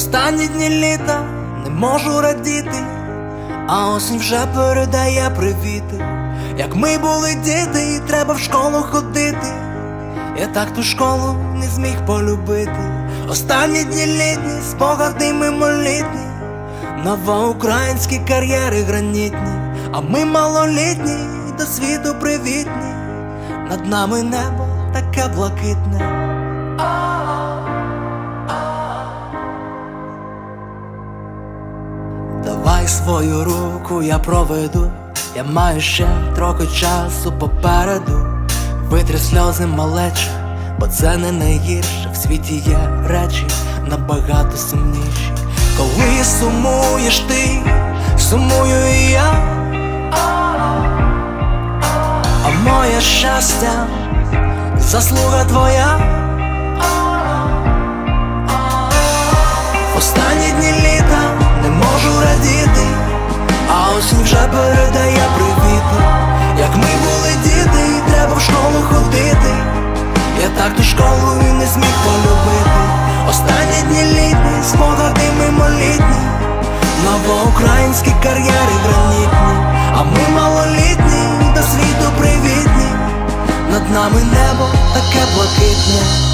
Останні дні літа не можу радіти, а осінь вже передає привіти. Як ми були діти, і треба в школу ходити. Я так ту школу не зміг полюбити. Останні дні літні, спогади мимолітні, новоукраїнські кар'єри гранітні, а ми малолітні, до світу привітні. Над нами небо таке блакитне. Давай свою руку я проведу, я маю ще трохи часу попереду. Витри сльози малече, бо це не найгірше. В світі є речі набагато сумніші. Коли сумуєш ти, сумую і я. А моє щастя, заслуга твоя. Осінь вже передає привіти. Як ми були діти, і треба в школу ходити. Я так ту школу і не зміг полюбити. Останні дні літні, спогади мимолітні, новоукраїнські кар'єри гранітні, а ми малолітні, до світу привітні. Над нами небо таке блакитне.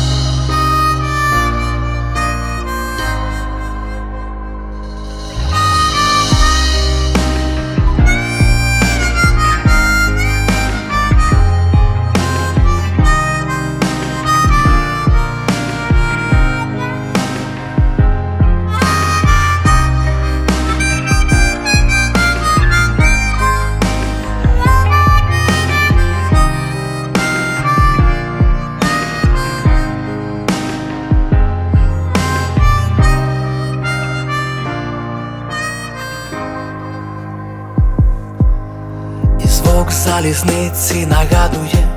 Звук залізниці нагадує,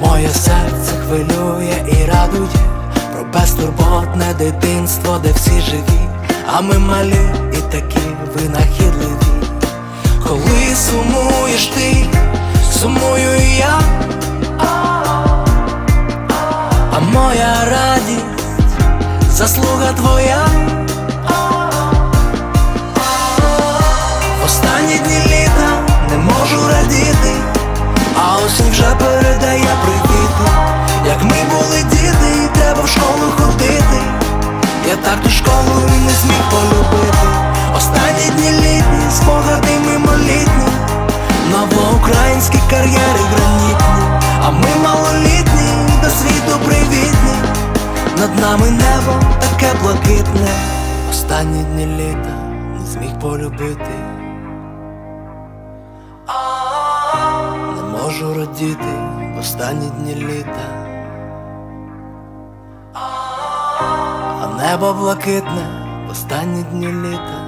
моє серце хвилює і радує про безтурботне дитинство, де всі живі, а ми малі і такі винахідливі. Коли сумуєш ти, сумую і я, а моя радість, заслуга твоя. Осінь вже передає привіти. Як ми були діти, і треба в школу ходити. Я так ту школу і не зміг полюбити. Останні дні літні, спогади мимолітні, новоукраїнські кар'єри гранітні, а ми малолітні, до світу привітні. Над нами небо таке блакитне. Останні дні літа не зміг полюбити. Можу в останні дні літа, а небо блакитне в останні дні літа.